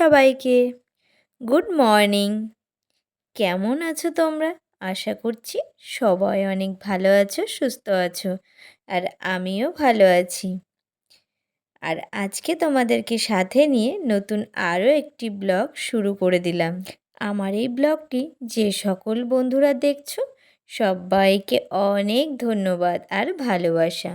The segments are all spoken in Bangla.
সবাইকে। Good morning. কেমন আছো তোমরা? আশা করছি সবাই অনেক ভালো আছো, সুস্থ আছো, আর আমিও ভালো আছি। আর আজকে তোমাদেরকে সাথে নিয়ে নতুন আরও একটি ব্লগ শুরু করে দিলাম। আমার এই ব্লগটি যে সকল বন্ধুরা দেখছ, সবাইকে অনেক ধন্যবাদ আর ভালোবাসা।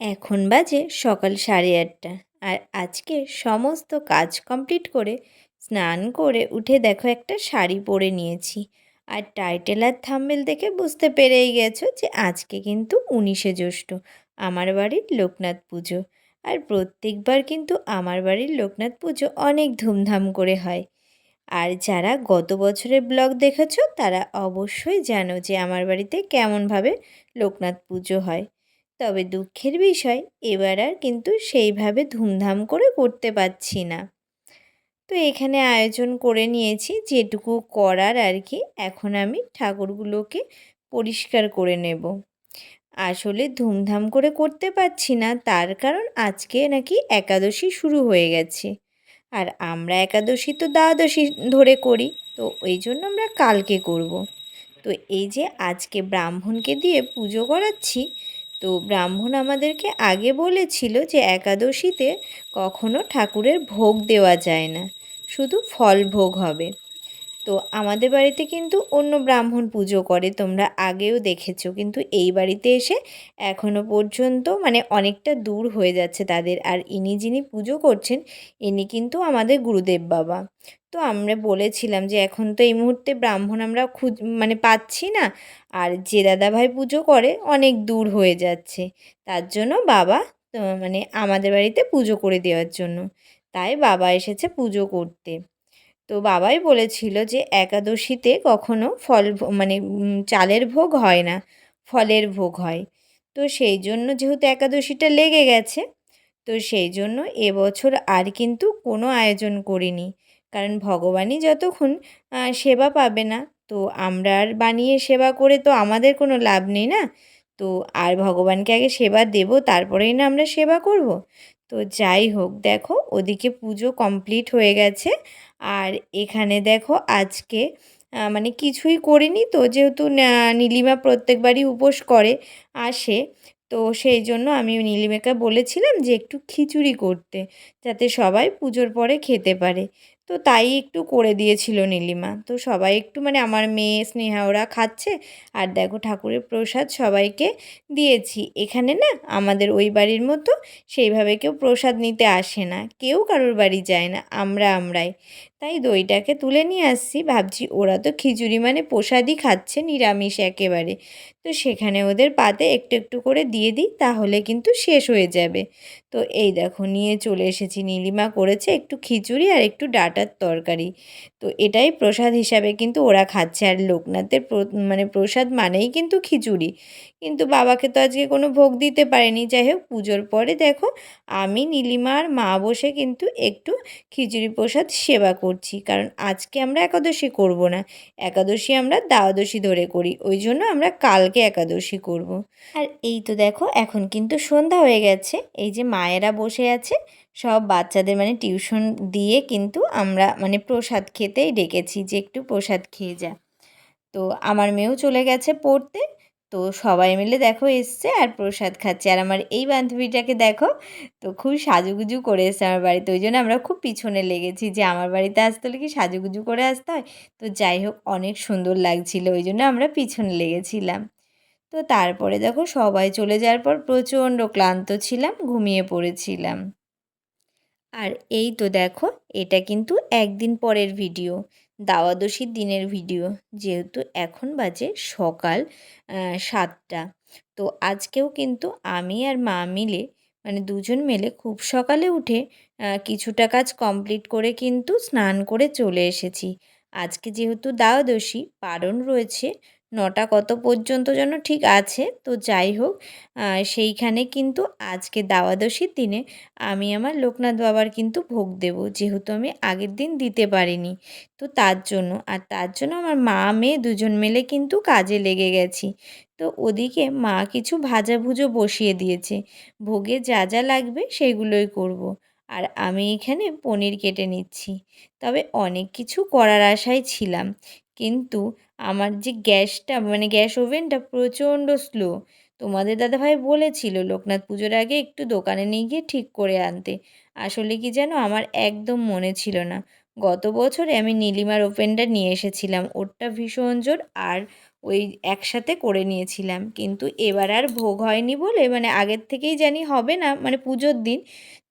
এখন বাজে সকাল সাড়ে আটটা। আর আজকে সমস্ত কাজ কমপ্লিট করে স্নান করে উঠে দেখো একটা শাড়ি পরে নিয়েছি। আর টাইটেল আর থাম্বেল দেখে বুঝতে পেরেই গেছো যে আজকে কিন্তু উনিশে জ্যৈষ্ঠ, আমার বাড়ির লোকনাথ পুজো। আর প্রত্যেকবার কিন্তু আমার বাড়ির লোকনাথ পুজো অনেক ধুমধাম করে হয়। আর যারা গত বছরের ব্লগ দেখেছ তারা অবশ্যই জানো যে আমার বাড়িতে কেমনভাবে লোকনাথ পুজো হয়। তবে দুঃখের বিষয়, এবার আর কিন্তু সেইভাবে ধুমধাম করে করতে পারছি না। তো এখানে আয়োজন করে নিয়েছি যেটুকু করার আর কি এখন আমি ঠাকুরগুলোকে পরিষ্কার করে নেব। আসলে ধুমধাম করে করতে পারছি না, তার কারণ আজকে নাকি একাদশী শুরু হয়ে গেছে। আর আমরা একাদশী তো দ্বাদশী ধরে করি, তো ওই জন্য আমরা কালকে করব। তো এই যে আজকে ব্রাহ্মণকে দিয়ে পুজো করাচ্ছি তো ব্রাহ্মণ আমাদেরকে আগে বলেছিল যে একাদশীতে কখনও ঠাকুরের ভোগ দেওয়া যায় না, শুধু ফল ভোগ হবে। তো আমাদের বাড়িতে কিন্তু অন্য ব্রাহ্মণ পুজো করে, তোমরা আগেও দেখেছ। কিন্তু এই বাড়িতে এসে এখনও পর্যন্ত মানে অনেকটা দূর হয়ে যাচ্ছে তাদের। আর ইনি যিনি পুজো করছেন, ইনি কিন্তু আমাদের গুরুদেব বাবা। তো আমরা বলেছিলাম যে এখন তো এই মুহূর্তে ব্রাহ্মণ আমরা খুঁজ মানে পাচ্ছি না। আর যে দাদাভাই পুজো করে, অনেক দূর হয়ে যাচ্ছে। তার জন্য বাবা মানে আমাদের বাড়িতে পুজো করে দেওয়ার জন্য। তাই বাবা এসেছে পুজো করতে। তো বাবাই বলেছিল যে একাদশীতে কখনো ফল মানে চালের ভোগ হয় না, ফলের ভোগ হয়। তো সেই জন্য যেহেতু একাদশীটা লেগে গেছে, তো সেই জন্য এবছর আর কিন্তু কোনো আয়োজন করিনি। কারণ ভগবানই যতক্ষণ সেবা পাবে না, তো আমরা আর বানিয়ে সেবা করে তো আমাদের কোনো লাভ নেই না? তো আর ভগবানকে আগে সেবা দেব, তারপরেই না আমরা সেবা করব? তো যাই হোক, দেখো ওদিকে পুজো কমপ্লিট হয়ে গেছে। আর এখানে দেখো আজকে মানে কিছুই করিনি তো, যেহেতু নীলিমা প্রত্যেকবারই উপোস করে, আসে। তো সেই জন্য আমি নীলিমাকে বলেছিলাম যে একটু খিচুড়ি করতে, যাতে সবাই পুজোর পরে খেতে পারে। তো তাই একটু করে দিয়েছিল নীলিমা। তো সবাই একটু মানে আমার মেয়ে, স্নেহা ওরা খাচ্ছে আর দেখো ঠাকুরের প্রসাদ সবাইকে দিয়েছি। এখানে না আমাদের ওই বাড়ির মতো সেইভাবে কেউ প্রসাদ নিতে আসে না। কেউ কারোর বাড়ি যায় না। আমরা আমরাই। তাই দইটাকে তুলে নিয়ে আসছি। ভাবছি ওরা তো খিচুড়ি মানে প্রসাদই খাচ্ছে, নিরামিষ একেবারে। তো সেখানে ওদের পাতে একটু একটু করে দিয়ে দিই, তাহলে কিন্তু শেষ হয়ে যাবে। তো এই দেখো, নিয়ে চলে এসেছি। নীলিমা করেছে একটু খিচুড়ি আর একটু ডাটার তরকারি। তো এটাই প্রসাদ হিসাবে কিন্তু ওরা খাচ্ছে। আর লোকনাথের মানে প্রসাদ মানেই কিন্তু খিচুড়ি। কিন্তু বাবাকে তো আজকে কোনো ভোগ দিতে পারেনি। যাই হোক, পুজোর পরে দেখো, আমি নীলিমার মা বসে কিন্তু একটু খিচুড়ি প্রসাদ সেবা করছি, কারণ আজকে আমরা একাদশী করব না একাদশী আমরা দ্বাদশী ধরে করি, ওই জন্য আমরা কালকে একাদশী করব। আর এই তো দেখো, এখন কিন্তু সন্ধ্যা হয়ে গেছে, এই যে মায়েরা বসে আছে, সব বাচ্চাদের মানে টিউশন দিয়ে কিন্তু আমরা মানে প্রসাদ খেতেই ডেকেছি যে একটু প্রসাদ খেয়ে যা তো আমার মেয়েও চলে গেছে পড়তে তো সবাই মিলে দেখো এসছে আর প্রসাদ খাচ্ছে। আর আমার এই বান্ধবীটাকে দেখো, তো খুব সাজুগুজু করে এসছে আমার বাড়িতে। ওই জন্য আমরা খুব পিছনে লেগেছি যে আমার বাড়িতে আসতে হলে কি সাজুগুজু করে আসতে হয়? তো যাই হোক, অনেক সুন্দর লাগছিল। ওই জন্য আমরা পিছনে লেগেছিলাম। তো তারপরে দেখো সবাই চলে যাওয়ার পর প্রচণ্ড ক্লান্ত ছিলাম, ঘুমিয়ে পড়েছিলাম। আর এই তো দেখো, এটা কিন্তু একদিন পরের ভিডিও। দাওয়াদশীর দিনের ভিডিও যেহেতু এখন বাজে সকাল সাতটা। তো আজকেও কিন্তু আমি আর মা মিলে মানে দুজন মিলে খুব সকালে উঠে কিছুটা কাজ কমপ্লিট করে কিন্তু স্নান করে চলে এসেছি। আজকে যেহেতু দ্বাদশী পারণ রয়েছে, নটা কত পর্যন্ত যেন ঠিক আছে? তো যাই হোক সেইখানে কিন্তু আজকে দাওয়াদশীর দিনে আমি আমার লোকনাথ বাবার কিন্তু ভোগ দেব। যেহেতু আমি আগের দিন দিতে পারিনি। তো তার জন্য, আর তার জন্য আমার মা, মেয়ে দুজন মিলে কিন্তু কাজে লেগে গেছি। তো ওদিকে মা কিছু ভাজা ভুজো বসিয়ে দিয়েছে। ভোগে যা যা লাগবে সেগুলোই করব। আর আমি এখানে পনির কেটে নিচ্ছি। তবে অনেক কিছু করার আশায় ছিলাম। কিন্তু আমার যে গ্যাসটা মানে গ্যাস ওভেনটা প্রচণ্ড স্লো। তোমাদের দাদাভাই বলেছিল, লোকনাথ পুজোর আগে একটু দোকানে নিয়ে গিয়ে ঠিক করে আনতে। আসলে কি যেন আমার একদম মনে ছিল না। গত বছরে আমি নীলিমার ওভেনটা নিয়ে এসেছিলাম। ওরটা ভীষণ জোর আর ওই একসাথে করে নিয়েছিলাম। কিন্তু এবার আর ভোগ হয়নি বলে মানে আগের থেকেই জানি হবে না মানে পুজোর দিন,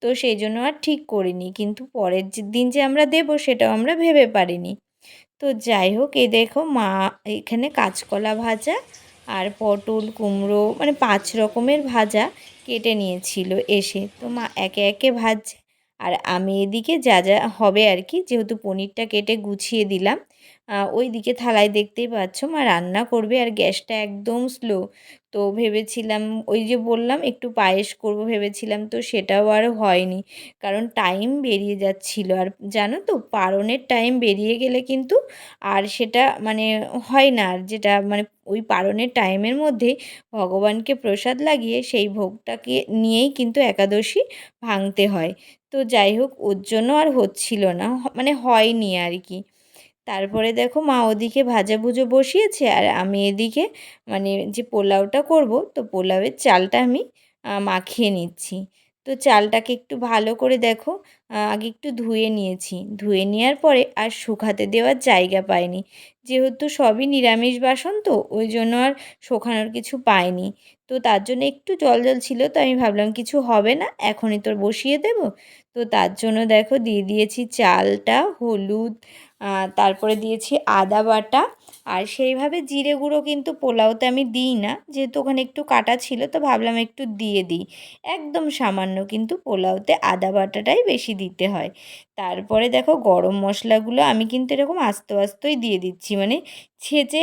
তো সেই জন্য আর ঠিক করিনি। কিন্তু পরের দিন যে আমরা দেবো সেটাও আমরা ভেবে পারিনি। তো যাই হোক, এই দেখো মা এখানে কাঁচকলা ভাজা আর পটল, কুমড়ো মানে পাঁচ রকমের ভাজা কেটে নিয়েছিল এসে। তো মা একে একে ভাজছে। আর আমি এদিকে যা যা হবে আর কি, যেহেতু পনিরটা কেটে গুছিয়ে দিলাম ওই দিকে থালায় দেখতেই পাচ্ছ, মা রান্না করবে আর গ্যাসটা একদম স্লো। তো ভেবেছিলাম, ওই যে বললাম, একটু পায়েস করব ভেবেছিলাম, তো সেটাও আর হয়নি। কারণ টাইম বেরিয়ে যাচ্ছিল। আর জানো তো পারণের টাইম বেরিয়ে গেলে কিন্তু আর সেটা মানে হয় না। আর যেটা মানে ওই পারণের টাইমের মধ্যে ভগবানকে প্রসাদ লাগিয়ে সেই ভোগটাকে নিয়েই কিন্তু একাদশী ভাঙতে হয়। তো যাই হোক, ওর জন্য আর হচ্ছিল না। মানে হয়নি আর কি। তারপরে দেখো মা ওদিকে ভাজাভুজো বসিয়েছে আর আমি এদিকে মানে যে পোলাওটা করব, তো পোলাওয়ের চালটা আমি মাখিয়ে নিচ্ছি। তো চালটাকে একটু ভালো করে দেখো আগে একটু ধুয়ে নিয়েছি। ধুয়ে নেওয়ার পরে আর শুকাতে দেওয়ার জায়গা পাইনি। যেহেতু সবই নিরামিষ বাসন তো, ওই জন্য আর শোকানোর কিছু পাইনি। তো তার জন্য একটু জল জল ছিল তো আমি ভাবলাম কিছু হবে না, এখনই তোর বসিয়ে দেব। তো তার জন্য দেখো দিয়ে দিয়েছি চালটা, হলুদ তারপরে দিয়েছি আদা বাটা। আর সেইভাবে জিরে গুঁড়ো কিন্তু পোলাওতে আমি দিই না, যেহেতু ওখানে একটু কাটা ছিল তো ভাবলাম একটু দিয়ে দিই। একদম সামান্য কিন্তু পোলাওতে আদা বাটাটাই বেশি দিতে হয়। তারপরে দেখো গরম মশলাগুলো আমি কিন্তু এরকম আস্তে আস্তেই দিয়ে দিচ্ছি মানে ছেঁচে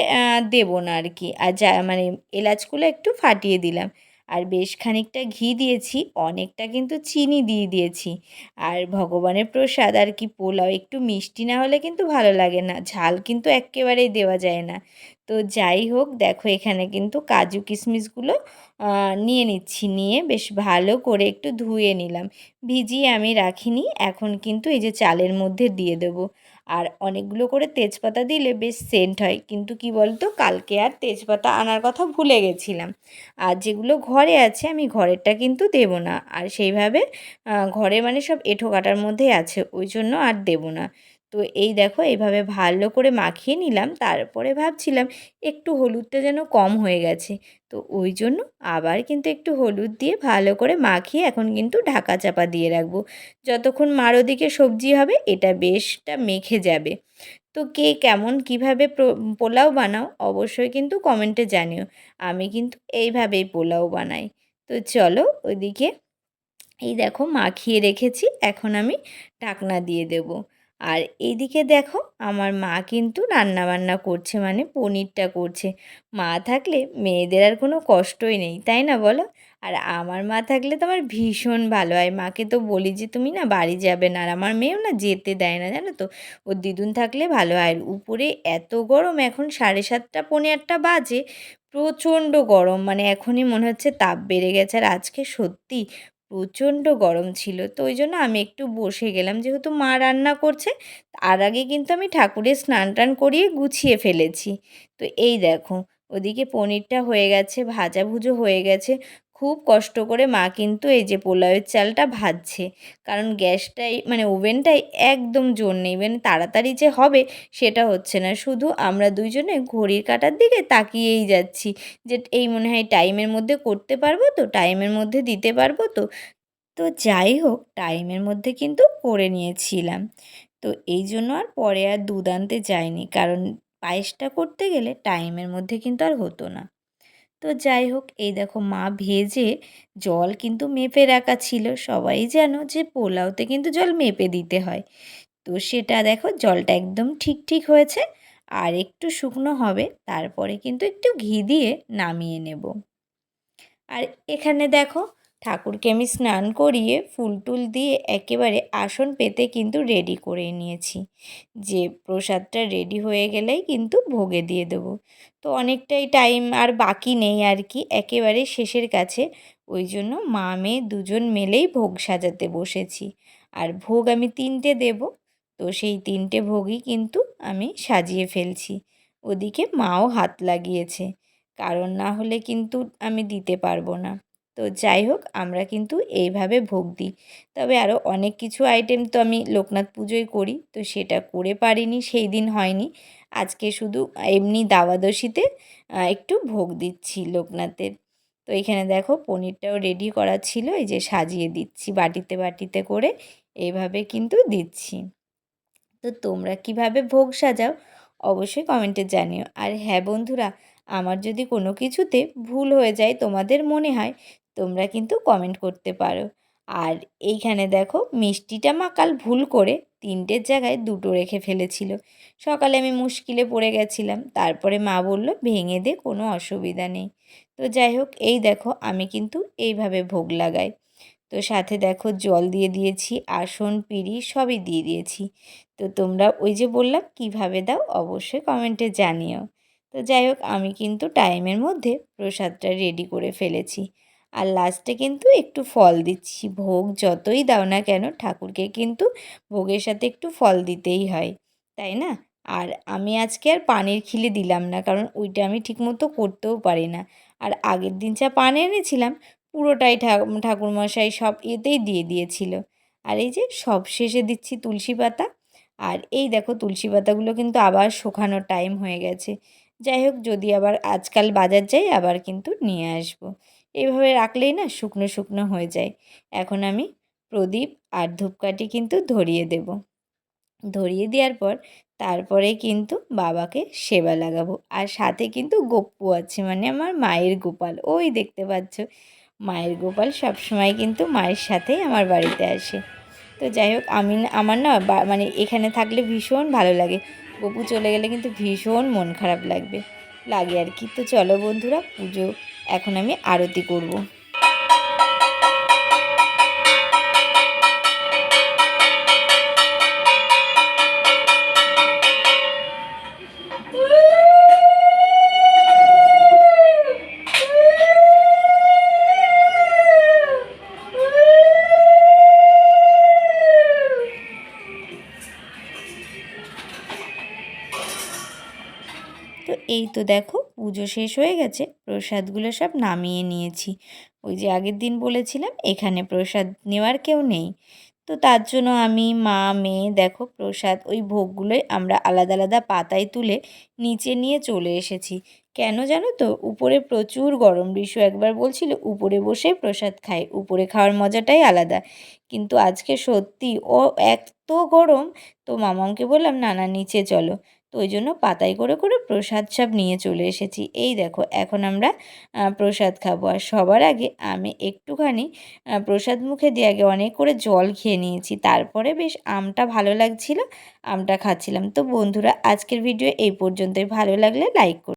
দেবো না আর কি আর যা মানে এলাচগুলো একটু ফাটিয়ে দিলাম। আর বেশ খানিকটা ঘি দিয়েছি, অনেকটা কিন্তু চিনি দিয়ে দিয়েছি। আর ভগবানের প্রসাদ, আর কি পোলাও, একটু মিষ্টি না হলে কিন্তু ভালো লাগে না, ঝাল কিন্তু একেবারেই দেওয়া যায় না। তো যাই হোক, দেখো এখানে কিন্তু কাজু কিশমিশগুলো নিয়ে নিচ্ছি, নিয়ে বেশ ভালো করে একটু ধুয়ে নিলাম। ভিজিয়ে আমি রাখিনি, এখন কিন্তু এই যে চালের মধ্যে দিয়ে দেবো। আর অনেকগুলো করে তেজপাতা দিলে বেশ সেন্ট হয়। কিন্তু কি বলতো, কালকে আর তেজপাতা আনার কথা ভুলে গেছিলাম। আর যেগুলো ঘরে আছে, আমি ঘরেরটা কিন্তু দেব না। আর সেইভাবে ঘরে মানে সব এঁঠো কাটার মধ্যেই আছে, ওই জন্য আর দেব না। তো এই দেখো এইভাবে ভালো করে মাখিয়ে নিলাম। তারপরে ভাবছিলাম একটু হলুদটা যেন কম হয়ে গেছে। তো ওই জন্য আবার কিন্তু একটু হলুদ দিয়ে ভালো করে মাখিয়ে এখন কিন্তু ঢাকা চাপা দিয়ে রাখব। যতক্ষণ মার ওদিকে সবজি হবে এটা বেশটা মেখে যাবে। তো কে কেমন কীভাবে পোলাও বানাও অবশ্যই কিন্তু কমেন্টে জানিও। আমি কিন্তু এইভাবেই পোলাও বানাই। তো চলো ওইদিকে এই দেখো মাখিয়ে রেখেছি। এখন আমি ঢাকনা দিয়ে দেবো। আর এইদিকে দেখো, আমার মা কিন্তু রান্না বান্না করছে মানে পনিরটা করছে। মা থাকলে মেয়েদের আর কোনো কষ্টই নেই, তাই না বলো? আর আমার মা থাকলে তো আমার ভীষণ ভালো। হয় মাকে তো বলি যে, তুমি না বাড়ি যাবে না। আর আমার মেয়েও না যেতে দেয় না, জানো তো? ওর দিদুন থাকলে ভালো। হয় আর উপরে এত গরম, এখন সাড়ে সাতটা পনেরো আটটা বাজে, প্রচণ্ড গরম। মানে এখনই মনে হচ্ছে তাপ বেড়ে গেছে। আর আজকে সত্যি প্রচণ্ড গরম ছিল। তো ওই জন্য আমি একটু বসে গেলাম। যেহেতু মা রান্না করছে, তার আগে কিন্তু আমি ঠাকুরের স্নান টান করিয়ে গুছিয়ে ফেলেছি। তো এই দেখো, ওদিকে পনিরটা হয়ে গেছে, ভাজা ভুজো হয়ে গেছে। খুব কষ্ট করে মা কিন্তু এই যে পোলাওয়ের চালটা ভাজছে। কারণ গ্যাসটাই মানে ওভেনটাই একদম জোর নেই। মানে তাড়াতাড়ি যে হবে সেটা হচ্ছে না। শুধু আমরা দুইজনে ঘড়ির কাটার দিকে তাকিয়েই যাচ্ছি যে এই মনে হয় টাইমের মধ্যে করতে পারব তো, টাইমের মধ্যে দিতে পারব তো। তো যাই হোক, টাইমের মধ্যে কিন্তু করে নিয়েছিলাম। তো এই জন্য আর পরে আর দুধ আনতে যাইনি। কারণ পায়েসটা করতে গেলে টাইমের মধ্যে কিন্তু আর হতো না। তো যাই হোক, এই দেখো মা ভেজে জল কিন্তু মেপে রাখা ছিল। সবাই জানো যে পোলাওতে কিন্তু জল মেপে দিতে হয়। তো সেটা দেখো জলটা একদম ঠিক ঠিক হয়েছে। আর একটু শুকনো হবে, তারপরে কিন্তু একটু ঘি দিয়ে নামিয়ে নেব। আর এখানে দেখো ঠাকুরকে আমি স্নান করিয়ে ফুল টুল দিয়ে একেবারে আসন পেতে কিন্তু রেডি করে নিয়েছি। যে প্রসাদটা রেডি হয়ে গেলেই কিন্তু ভোগে দিয়ে দেবো। তো অনেকটাই টাইম আর বাকি নেই আর কি, একেবারে শেষের কাছে। ওই জন্য মা, মেয়ে দুজন মেলেই ভোগ সাজাতে বসেছি। আর ভোগ আমি তিনটে দেব, তো সেই তিনটে ভোগই কিন্তু আমি সাজিয়ে ফেলছি। ওদিকে মাও হাত লাগিয়েছে, কারণ না হলে কিন্তু আমি দিতে পারব না। তো যাই হোক, আমরা কিন্তু এইভাবে ভোগ দিই। তবে আরও অনেক কিছু আইটেম তো আমি লোকনাথ পুজোয় করি, তো সেটা করে পারিনি, সেই দিন হয়নি। আজকে শুধু এমনি দাওয়াদশীতে একটু ভোগ দিচ্ছি লোকনাথের। তো এখানে দেখো পনিরটাও রেডি করা ছিল, এই যে সাজিয়ে দিচ্ছি বাটিতে বাটিতে করে, এইভাবে কিন্তু দিচ্ছি। তো তোমরা কীভাবে ভোগ সাজাও, অবশ্যই কমেন্টে জানিও। আর হ্যাঁ বন্ধুরা, আমার যদি কোনো কিছুতে ভুল হয়ে যায়, তোমাদের মনে হয় তোমরা কিন্তু কমেন্ট করতে পারো। আর এইখানে দেখো, মিষ্টিটা মা কাল ভুল করে তিনটের জায়গায় দুটো রেখে ফেলেছিল। সকালে আমি মুশকিলে পড়ে গেছিলাম, তারপরে মা বলল, ভেঙে দে, কোনো অসুবিধা নেই। তো যাই হোক, এই দেখো, আমি কিন্তু এইভাবে ভোগ লাগাই। তো সাথে দেখো, জল দিয়ে দিয়েছি, আসন, পিড়ি সবই দিয়ে দিয়েছি। তো তোমরা ওই যে বললাম, কীভাবে দাও অবশ্যই কমেন্টে জানিও। তো যাই হোক, আমি কিন্তু টাইমের মধ্যে প্রসাদটা রেডি করে ফেলেছি। আর লাস্টে কিন্তু একটু ফল দিচ্ছি। ভোগ যতই দাও না কেন ঠাকুরকে কিন্তু ভোগের সাথে একটু ফল দিতেই হয়, তাই না? আর আমি আজকে আর পানের খিলে দিলাম না, কারণ ওইটা আমি ঠিকমতো করতেও পারি না। আর আগের দিন যা পান এনেছিলাম, পুরোটাই ঠাকুরমশাই সব এতেই দিয়ে দিয়েছিল। আর এই যে সব শেষে দিচ্ছি তুলসী পাতা। আর এই দেখো তুলসী পাতাগুলো কিন্তু আবার শোকানোর টাইম হয়ে গেছে। যাই হোক, যদি আবার আজকাল বাজার যাই, আবার কিন্তু নিয়ে আসব। এইভাবে রাখলেই না শুকনো শুকনো হয়ে যায়। এখন আমি প্রদীপ আর ধূপকাঠি কিন্তু ধরিয়ে দেব। ধরিয়ে দেওয়ার পর তারপরে কিন্তু বাবাকে সেবা লাগাবো। আর সাথে কিন্তু গপ্পু আছে মানে আমার মায়ের গোপাল। ওই দেখতে পাচ্ছ, মায়ের গোপাল সবসময় কিন্তু মায়ের সাথেই আমার বাড়িতে আসে। তো যাই হোক, আমি আমার না মানে এখানে থাকলে ভীষণ ভালো লাগে। গপু চলে গেলে কিন্তু ভীষণ মন খারাপ লাগবে, লাগে আর কি। তো চলো বন্ধুরা, পুজো এখন আমি আরতি করব। তো এই তো দেখো পুজো শেষ হয়ে গেছে। প্রসাদগুলো সব নামিয়ে নিয়েছি। ওই যে আগের দিন বলেছিলাম, এখানে প্রসাদ নেওয়ার কেউ নেই। তো তার জন্য আমি, মা, মেয়ে, দেখো, প্রসাদ ওই ভোগগুলোই আমরা আলাদা আলাদা পাতায় তুলে নিচে নিয়ে চলে এসেছি। কেন জানো তো? উপরে প্রচুর গরম। ঋষু একবার বলছিল, উপরে বসে প্রসাদ খায়। উপরে খাওয়ার মজাটাই আলাদা। কিন্তু আজকে সত্যি ও এত গরম, তো মামাকে বললাম, না না, নিচে চলো। তো ওই জন্য পাতায় করে করে প্রসাদ সব নিয়ে চলে এসেছি। এই দেখো, এখন আমরা প্রসাদ খাব। আর সবার আগে আমি একটুখানি প্রসাদ মুখে দিয়ে আগে অনেক করে জল খেয়ে নিয়েছি। তারপরে বেশ আমটা ভালো লাগছিল, আমটা খাচ্ছিলাম। তো বন্ধুরা, আজকের ভিডিও এই পর্যন্তই। ভালো লাগলে লাইক করুন